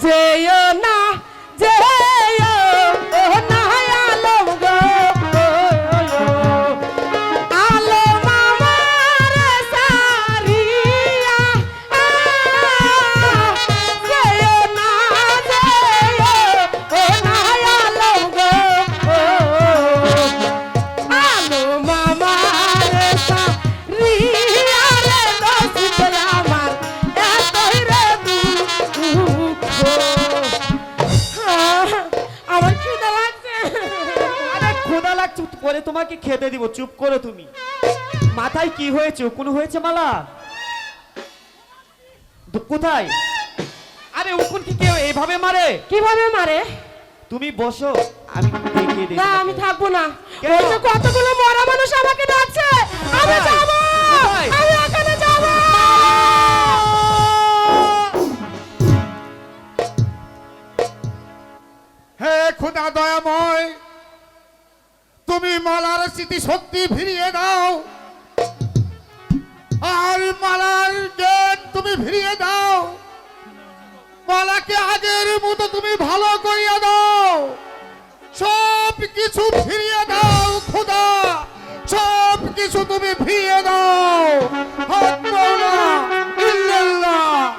Day your name. লাগছে তোমাকে খেতে দিব চুপ করো তুমি। মাথায় কি হয়েছে? উকুন হয়েছে মালা? কোথায়? আরে উকুন কি কেউ এইভাবে মারে? কীভাবে মারে? তুমি বসো আমি না আমি থাকব না? যে কতগুলো মরা মানুষ আমাকে ডাকছে? আমি? যাব? আমি ওখানে যাব! হে খোদা দয়াময় তুমি মালার স্মৃতি শক্তি ফিরিয়ে দাও। আর মালার জ্ঞান তুমি ফিরিয়ে দাও। মালাকে আগের মতো তুমি ভালো করিয়া দাও। সব কিছু ফিরিয়ে দাও খোদা। সব কিছু তুমি ফিরিয়ে দাও। হাত ইল্লাল্লাহ।